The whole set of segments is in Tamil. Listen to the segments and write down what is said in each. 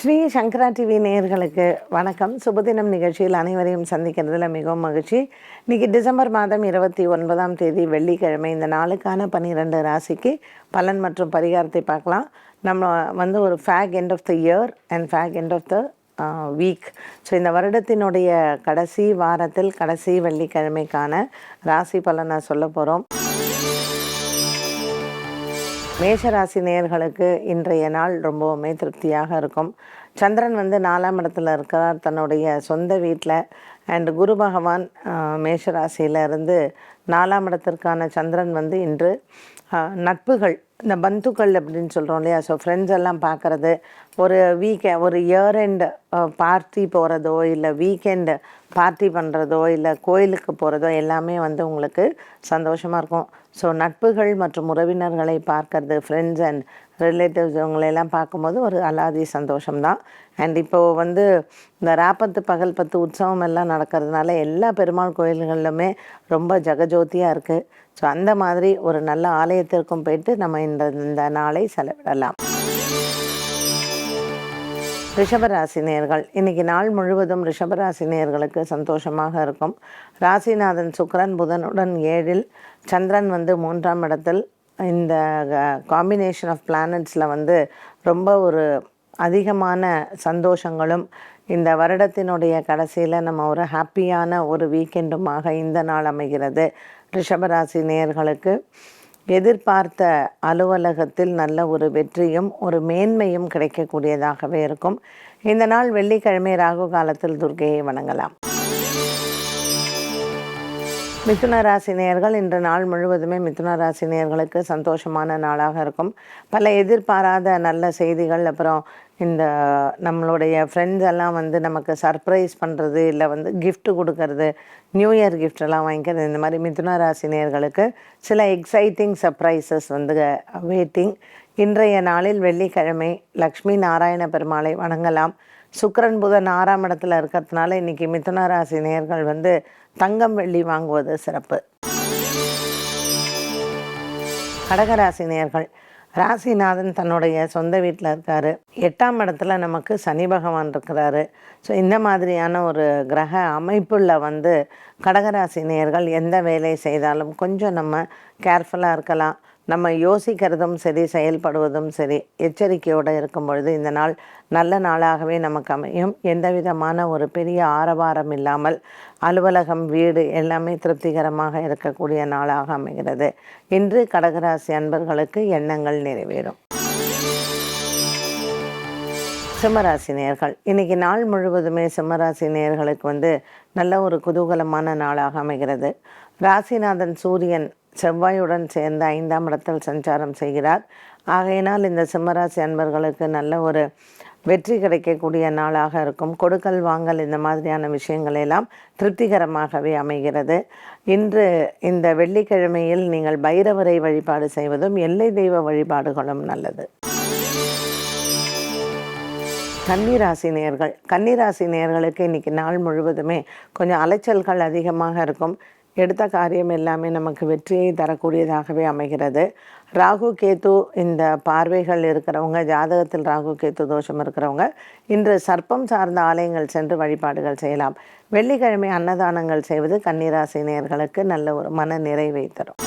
ஸ்ரீ சங்கரா டிவி நேயர்களுக்கு வணக்கம். சுபதினம் நிகழ்ச்சியில் அனைவரையும் சந்திக்கிறதுல மிகவும் மகிழ்ச்சி. இன்னைக்கு டிசம்பர் மாதம் இருபத்தி ஒன்பதாம் தேதி வெள்ளிக்கிழமை. இந்த நாளுக்கான பன்னிரெண்டு ராசிக்கு பலன் மற்றும் பரிகாரத்தை பார்க்கலாம். நம்ம வந்து ஒரு fag end of the year and fag end of the week so இந்த வருடத்தினுடைய கடைசி வாரத்தில் கடைசி வெள்ளிக்கிழமைக்கான ராசி பலனை சொல்ல போகிறோம் மேஷராசி நேயர்களுக்கு இன்றைய நாள் ரொம்பவுமே திருப்தியாக இருக்கும். சந்திரன் வந்து நாலாம் இடத்துல இருக்கிறார் தன்னுடைய சொந்த வீட்டில் அண்ட் குரு பகவான் மேஷராசியிலிருந்து நாலாம் இடத்திற்கான சந்திரன் வந்து இன்று நட்புகள் இந்த பந்துக்கள் அப்படின்னு சொல்கிறோம் இல்லையா? ஸோ ஃப்ரெண்ட்ஸ் எல்லாம் பார்க்குறது ஒரு வீக்கெ ஒரு இயர் எண்டு பார்ட்டி போகிறதோ இல்லை வீக்கெண்டு பார்ட்டி பண்ணுறதோ இல்லை கோயிலுக்கு போகிறதோ எல்லாமே வந்து உங்களுக்கு சந்தோஷமாக இருக்கும். ஸோ நட்புகள் மற்றும் உறவினர்களை பார்க்கறது ஃப்ரெண்ட்ஸ் அண்ட் ரிலேட்டிவ்ஸ் இவங்களெல்லாம் பார்க்கும்போது ஒரு அலாதி சந்தோஷம்தான். அண்ட் இப்போது வந்து இந்த ராப்பத்து பகல் பத்து உற்சவம் எல்லாம் நடக்கிறதுனால எல்லா பெருமாள் கோயில்களிலுமே ரொம்ப ஜெகஜோதியாக இருக்குது ஸோ அந்த மாதிரி ஒரு நல்ல ஆலயத்திற்கும் போயிட்டு நம்ம இந்த இந்த நாளை செலவிடலாம். ரிஷபராசி நேர்கள் இன்னைக்கு நாள் முழுவதும் ரிஷபராசி நேர்களுக்கு சந்தோஷமாக இருக்கும். ராசிநாதன் சுக்கரன் புதனுடன் ஏழில் சந்திரன் வந்து மூன்றாம் இடத்தில். இந்த காம்பினேஷன் ஆஃப் பிளானட்ஸில் வந்து ரொம்ப ஒரு அதிகமான சந்தோஷங்களும் இந்த வருடத்தினுடைய கடைசியில் நம்ம ஒரு ஹாப்பியான ஒரு வீக்கெண்டுமாக இந்த நாள் அமைகிறது. ரிஷபராசி நேர்களுக்கு எதிர்பார்த்த அலுவலகத்தில் நல்ல ஒரு வெற்றியும் ஒரு மேன்மையும் கிடைக்கக்கூடியதாகவே இருக்கும். இந்த நாள் வெள்ளிக்கிழமை ராகு காலத்தில் துர்க்கையை வணங்கலாம். மிதுன ராசி நேயர்கள் இன்று நாள் முழுவதுமே மிதுன ராசி நேயர்களுக்கு சந்தோஷமான நாளாக இருக்கும். பல எதிர்பாராத நல்ல செய்திகள் அப்புறம் இந்த நம்மளுடைய ஃப்ரெண்ட்ஸ் எல்லாம் வந்து நமக்கு சர்ப்ரைஸ் பண்ணுறது இல்லை வந்து கிஃப்ட்டு கொடுக்கறது நியூ இயர் gift எல்லாம் வாங்கிக்கிறது இந்த மாதிரி மிதுன ராசி நேயர்களுக்கு சில எக்ஸைட்டிங் சர்ப்ரைசஸ் வந்து வெயிட்டிங் இன்றைய நாளில் வெள்ளிக்கிழமை லக்ஷ்மி நாராயண பெருமாளை வணங்கலாம். சுக்கரன் புதன் ஆறாம் இடத்துல இருக்கிறதுனால இன்னைக்கு மிதுன ராசி நேயர்கள் வந்து தங்கம் வெள்ளி வாங்குவது சிறப்பு. கடகராசி நேர்கள் ராசிநாதன் தன்னுடைய சொந்த வீட்டில் இருக்காரு. எட்டாம் இடத்துல நமக்கு சனி பகவான் இருக்கிறாரு. ஸோ இந்த மாதிரியான ஒரு கிரக அமைப்புள்ள வந்து கடகராசி நேர்கள் எந்த வேலை செய்தாலும் கொஞ்சம் நம்ம கேர்ஃபுல்லாக இருக்கலாம். நம்ம யோசிக்கிறதும் சரி செயல்படுவதும் சரி எச்சரிக்கையோடு இருக்கும் பொழுது இந்த நாள் நல்ல நாளாகவே நமக்கு அமையும். எந்த விதமான ஒரு பெரிய ஆரவாரம் இல்லாமல் அலுவலகம் வீடு எல்லாமே திருப்திகரமாக இருக்கக்கூடிய நாளாக அமைகிறது. இன்று கடகராசி அன்பர்களுக்கு எண்ணங்கள் நிறைவேறும். சிம்மராசி நேர்கள். இன்னைக்கு நாள் முழுவதுமே சிம்மராசி நேர்களுக்கு வந்து நல்ல ஒரு குதூகலமான நாளாக அமைகிறது. ராசிநாதன் சூரியன் செவ்வாயுடன் சேர்ந்து ஐந்தாம் இடத்தில் சஞ்சாரம் செய்கிறார். ஆகையினால் இந்த சிம்மராசி அன்பர்களுக்கு நல்ல ஒரு வெற்றி கிடைக்கக்கூடிய நாளாக இருக்கும். கொடுக்கல் வாங்கல் இந்த மாதிரியான விஷயங்கள் எல்லாம் திருப்திகரமாகவே அமைகிறது. இன்று இந்த வெள்ளிக்கிழமையில் நீங்கள் பைரவரை வழிபாடு செய்வதும் எல்லை தெய்வ வழிபாடுகளும் நல்லது. கன்னிராசி நேர்கள் கன்னிராசி நேர்களுக்கு இன்னைக்கு நாள் முழுவதுமே கொஞ்சம் அலைச்சல்கள் அதிகமாக இருக்கும். எடுத்த காரியம் எல்லாமே நமக்கு வெற்றியை தரக்கூடியதாகவே அமைகிறது. ராகு கேத்து இந்த பார்வைகள் இருக்கிறவங்க ஜாதகத்தில் ராகு கேத்து தோஷம் இருக்கிறவங்க இன்று சர்ப்பம் சார்ந்த ஆலயங்கள் சென்று வழிபாடுகள் செய்யலாம். வெள்ளிக்கிழமை அன்னதானங்கள் செய்வது கன்னிராசி நேயர்களுக்கு நல்ல ஒரு மன நிறைவை தரும்.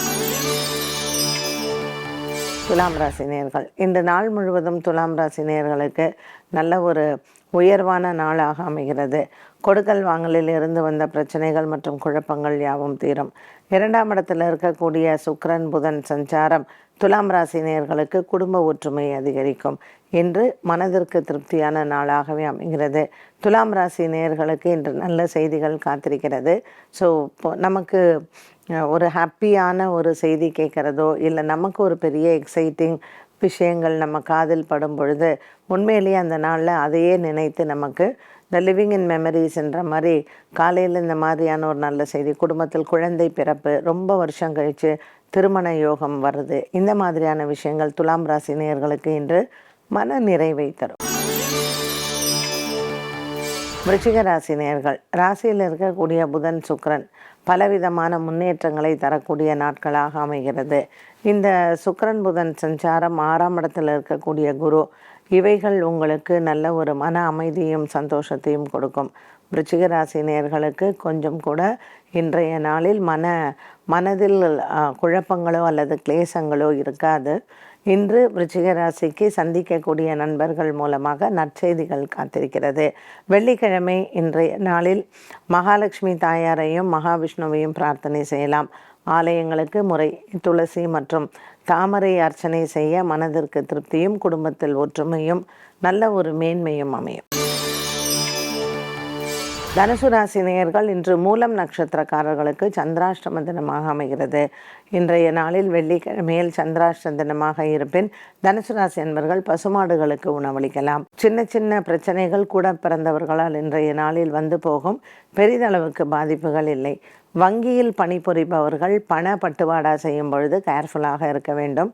துலாம் ராசி நேர்கள். இந்த நாள் முழுவதும் துலாம் ராசி நேர்களுக்கு நல்ல ஒரு உயர்வான நாளாக அமைகிறது. கொடுக்கல் வாங்கலில் இருந்து வந்த பிரச்சனைகள் மற்றும் குழப்பங்கள் யாவும் தீரும். இரண்டாம் இடத்தில் இருக்கக்கூடிய சுக்கரன் புதன் சஞ்சாரம் துலாம் ராசி நேர்களுக்கு குடும்ப ஒற்றுமை அதிகரிக்கும். இன்று மனதிற்கு திருப்தியான நாளாகவே அமைகிறது. துலாம் ராசி நேர்களுக்கு இன்று நல்ல செய்திகள் காத்திருக்கிறது. ஸோ நமக்கு ஒரு ஹாப்பியான ஒரு செய்தி கேட்குறதோ இல்லை நமக்கு ஒரு பெரிய எக்ஸைட்டிங் விஷயங்கள் நம்ம காதில் படும் பொழுது உண்மையிலேயே அந்த நாளில் அதையே நினைத்து நமக்கு இந்த லிவிங் இன் மெமரிஸ்ன்ற மாதிரி காலையில் இந்த மாதிரியான ஒரு நல்ல செய்தி குடும்பத்தில் குழந்தை பிறப்பு ரொம்ப வருஷம் கழித்து திருமண யோகம் வருது இந்த மாதிரியான விஷயங்கள் துலாம் ராசினியர்களுக்கு இன்று மன நிறைவை தரும். விருச்சிக ராசி நேர்கள் ராசியில் இருக்கக்கூடிய புதன் சுக்கரன் பலவிதமான முன்னேற்றங்களை தரக்கூடிய நாட்களாக அமைகிறது. இந்த சுக்கரன் புதன் சஞ்சாரம் ஆறாம் இடத்தில் இருக்கக்கூடிய குரு இவைகள் உங்களுக்கு நல்ல ஒரு மன அமைதியும் சந்தோஷத்தையும் கொடுக்கும். விருச்சிக ராசி நேர்களுக்கு கொஞ்சம் கூட இன்றைய நாளில் மன மனதில் குழப்பங்களோ அல்லது கிளேசங்களோ இருக்காது. இன்று விருச்சிக ராசிக்கு சந்திக்கக்கூடிய நண்பர்கள் மூலமாக நற்செய்திகள் காத்திருக்கிறது. வெள்ளிக்கிழமை இன்றைய நாளில் மகாலட்சுமி தாயாரையும் மகாவிஷ்ணுவையும் பிரார்த்தனை செய்யலாம். ஆலயங்களுக்கு முறை துளசி மற்றும் தாமரை அர்ச்சனை செய்ய மனதிற்கு திருப்தியும் குடும்பத்தில் ஒற்றுமையும் நல்ல ஒரு மேன்மையும் அமையும். தனுசு ராசி நேயர்கள் இன்று மூலம் நட்சத்திரக்காரர்களுக்கு சந்திராஷ்டம தினமாக அமைகிறது. இன்றைய நாளில் வெள்ளிக்கிழமையில் சந்திராஷ்டம தினமாக இருப்பின் தனுசு ராசி என்பர்கள் பசுமாடுகளுக்கு உணவளிக்கலாம். சின்ன சின்ன பிரச்சனைகள் கூட பிறந்தவர்களால் இன்றைய நாளில் வந்து போகும். பெரிதளவுக்கு பாதிப்புகள் இல்லை. வங்கியில் பணிபுரிபவர்கள் பண பட்டுவாடா செய்யும் பொழுது கேர்ஃபுல்லாக இருக்க வேண்டும்.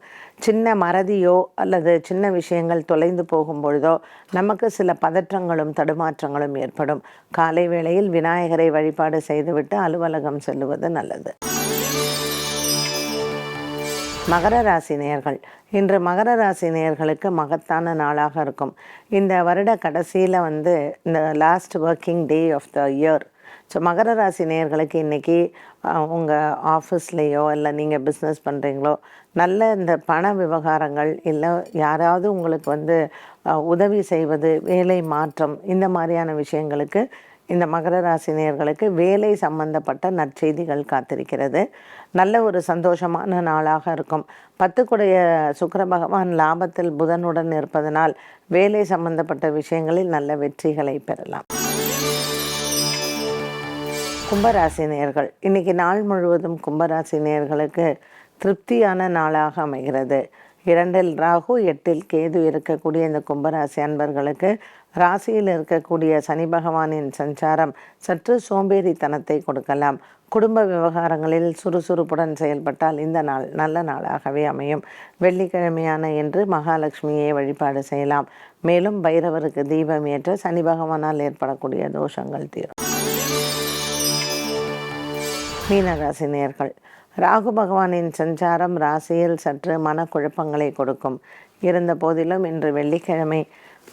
சின்ன மறதியோ அல்லது சின்ன விஷயங்கள் தொலைந்து போகும் பொழுதோ நமக்கு சில பதற்றங்களும் தடுமாற்றங்களும் ஏற்படும். காலை வேளையில் விநாயகரை வழிபாடு செய்துவிட்டு அலுவலகம் செல்லுவது நல்லது. மகர ராசி நேயர்கள் இன்று மகர ராசி நேயர்களுக்கு மகத்தான நாளாக இருக்கும். இந்த வருட கடைசியில் வந்து இந்த last working day of the year so மகர ராசி நேயர்களுக்கு இன்றைக்கி உங்கள் ஆஃபீஸ்லேயோ இல்லை நீங்கள் பிஸ்னஸ் பண்ணுறீங்களோ நல்ல இந்த பண விவகாரங்கள் இல்லை யாராவது உங்களுக்கு வந்து உதவி செய்வது வேலை மாற்றம் இந்த மாதிரியான விஷயங்களுக்கு இந்த மகர ராசி வேலை சம்பந்தப்பட்ட நற்செய்திகள் காத்திருக்கிறது. நல்ல ஒரு சந்தோஷமான நாளாக இருக்கும். பத்துக்குடைய சுக்கர பகவான் லாபத்தில் புதனுடன் இருப்பதனால் வேலை சம்பந்தப்பட்ட விஷயங்களில் நல்ல வெற்றிகளை பெறலாம். கும்பராசி நேர்கள் இன்னைக்கு நாள் முழுவதும் கும்பராசி நேர்களுக்கு திருப்தியான நாளாக அமைகிறது. இரண்டில் ராகு எட்டில் கேது இருக்கக்கூடிய இந்த கும்பராசி அன்பர்களுக்கு ராசியில் இருக்கக்கூடிய சனி பகவானின் சஞ்சாரம் சற்று சோம்பேறித்தனத்தை கொடுக்கலாம். குடும்ப விவகாரங்களில் சுறுசுறுப்புடன் செயல்பட்டால் இந்த நாள் நல்ல நாளாகவே அமையும். வெள்ளிக்கிழமையான இன்று மகாலட்சுமியை வழிபாடு செய்யலாம். மேலும் பைரவருக்கு தீபம் ஏற்ற சனி பகவானால் ஏற்படக்கூடிய தோஷங்கள் தீரும். மீனராசி நேர்கள் ராகு பகவானின் சஞ்சாரம் ராசியில் சற்று மனக்குழப்பங்களை கொடுக்கும். இருந்த போதிலும் இன்று வெள்ளிக்கிழமை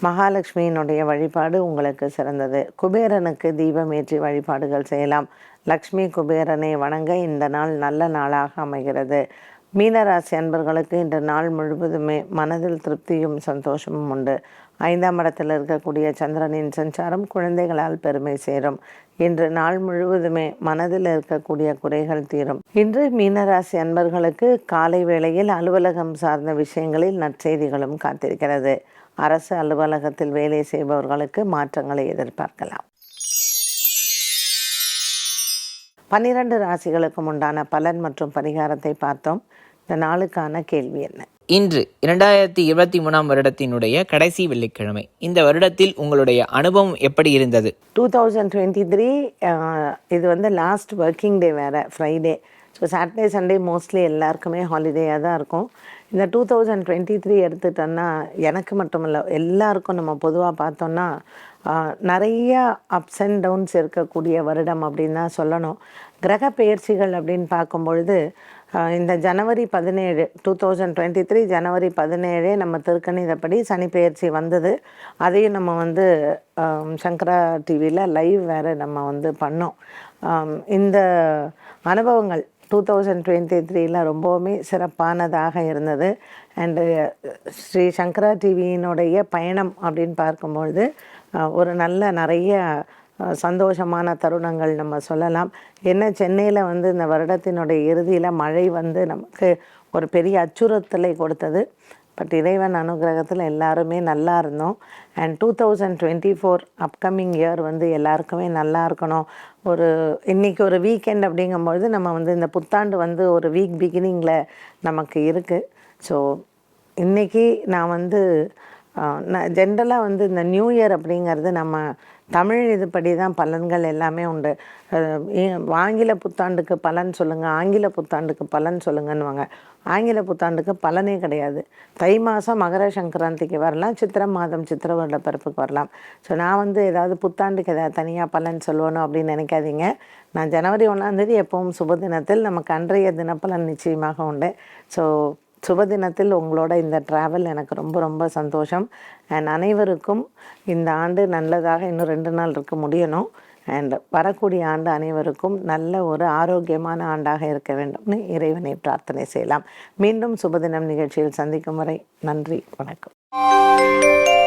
மகாலட்சுமியினுடைய வழிபாடு உங்களுக்கு சிறந்தது. குபேரனுக்கு தீபம் ஏற்றி வழிபாடுகள் செய்யலாம். லக்ஷ்மி குபேரனை வணங்க இந்த நாள் நல்ல நாளாக அமைகிறது. மீனராசி அன்பர்களுக்கு இன்று நாள் முழுவதுமே மனதில் திருப்தியும் சந்தோஷமும் உண்டு. ஐந்தாம் இடத்தில் இருக்கக்கூடிய சந்திரனின் சஞ்சாரம் குழந்தைகளால் பெருமை சேரும். இன்று நாள் முழுவதுமே மனதில் இருக்கக்கூடிய குறைகள் தீரும். இன்று மீனராசி அன்பர்களுக்கு காலை வேளையில் அலுவலகம் சார்ந்த விஷயங்களில் நற்செய்திகளும் காத்திருக்கிறது. அரசு அலுவலகத்தில் வேலை செய்பவர்களுக்கு மாற்றங்களை எதிர்பார்க்கலாம். பன்னிரண்டு ராசிகளுக்கும் உண்டான பலன் மற்றும் பரிகாரத்தை பார்த்தோம். இந்த நாளுக்கான கேள்வி என்ன? இன்று இரண்டாயிரத்தி இருபத்தி மூணாம் வருடத்தினுடைய கடைசி வெள்ளிக்கிழமை. இந்த வருடத்தில் உங்களுடைய அனுபவம் எப்படி இருந்தது? டூ தௌசண்ட் டுவெண்ட்டி த்ரீ இது வந்து லாஸ்ட் ஒர்க்கிங் டே வேறு Friday so Saturday Sunday mostly எல்லாருக்குமே ஹாலிடேயாக தான் இருக்கும். இந்த டூ தௌசண்ட் டுவெண்ட்டி த்ரீ எடுத்துட்டோன்னா எனக்கு மட்டும் இல்லை எல்லாருக்கும் நம்ம பொதுவாக பார்த்தோன்னா நிறைய அப்ஸ் அண்ட் டவுன்ஸ் இருக்கக்கூடிய வருடம் அப்படின்னு தான் சொல்லணும். கிரக பெயர்ச்சிகள் அப்படின்னு பார்க்கும் பொழுது ஆஹ், இந்த ஜனவரி பதினேழு டூ தௌசண்ட் டுவெண்ட்டி த்ரீ ஜனவரி பதினேழே நம்ம திருக்கணிதப்படி சனி பெயர்ச்சி வந்தது. அதையும் நம்ம வந்து சங்கரா டிவியில் லைவ் வேறு நம்ம வந்து பண்ணோம். இந்த அனுபவங்கள் டூ தௌசண்ட் டுவெண்ட்டி த்ரீல ரொம்பவுமே சிறப்பானதாக இருந்தது. அண்டு ஸ்ரீ சங்கரா டிவியினுடைய பயணம் அப்படின்னு பார்க்கும்பொழுது ஒரு நல்ல நிறைய சந்தோஷமான தருணங்கள் நம்ம சொல்லலாம். என்ன சென்னையில் வந்து இந்த வருடத்தினுடைய இறுதியில் மழை வந்து நமக்கு ஒரு பெரிய அச்சுறுத்தலை கொடுத்தது. பட் இறைவன் அனுகிரகத்தில் எல்லாருமே நல்லா இருந்தோம். And two thousand twenty four upcoming year வந்து எல்லாருக்குமே நல்லா இருக்கணும். ஒரு இன்றைக்கி ஒரு வீக்கெண்ட் அப்படிங்கும்பொழுது நம்ம வந்து இந்த புத்தாண்டு வந்து ஒரு வீக் பிகினிங்கில் நமக்கு இருக்குது ஸோ இன்றைக்கி நான் வந்து நான் ஜென்ரலாக வந்து இந்த நியூ இயர் அப்படிங்கிறது நம்ம தமிழ் இதுபடி தான் பலன்கள் எல்லாமே உண்டு. ஆங்கில புத்தாண்டுக்கு பலன் சொல்லுங்கள் ஆங்கில புத்தாண்டுக்கு பலன் சொல்லுங்கன்னுவாங்க. ஆங்கில புத்தாண்டுக்கு பலனே கிடையாது. தை மாதம் மகர சங்கராந்திக்கு வரலாம் சித்திரை மாதம் சித்திரை வருட பிறப்புக்கு வரலாம். ஸோ நான் வந்து ஏதாவது புத்தாண்டுக்கு ஏதாவது தனியாக பலன் சொல்லணும் அப்படின்னு நினைக்காதீங்க. நான் ஜனவரி ஒன்றாந்தேதி எப்பவும் சுப தினத்தில் நமக்கு அன்றைய தினப்பலன் நிச்சயமாக உண்டு. ஸோ சுபதினத்தில் உங்களோட இந்த ட்ராவல் எனக்கு ரொம்ப ரொம்ப சந்தோஷம். அண்ட் அனைவருக்கும் இந்த ஆண்டு நல்லதாக இன்னும் ரெண்டு நாள் இருக்க முடியணும். அண்ட் வரக்கூடிய ஆண்டு அனைவருக்கும் நல்ல ஒரு ஆரோக்கியமான ஆண்டாக இருக்க வேண்டும்னு இறைவனை பிரார்த்தனை செய்யலாம். மீண்டும் சுபதினம் நிகழ்ச்சியில் சந்திக்கும் வரை நன்றி வணக்கம்.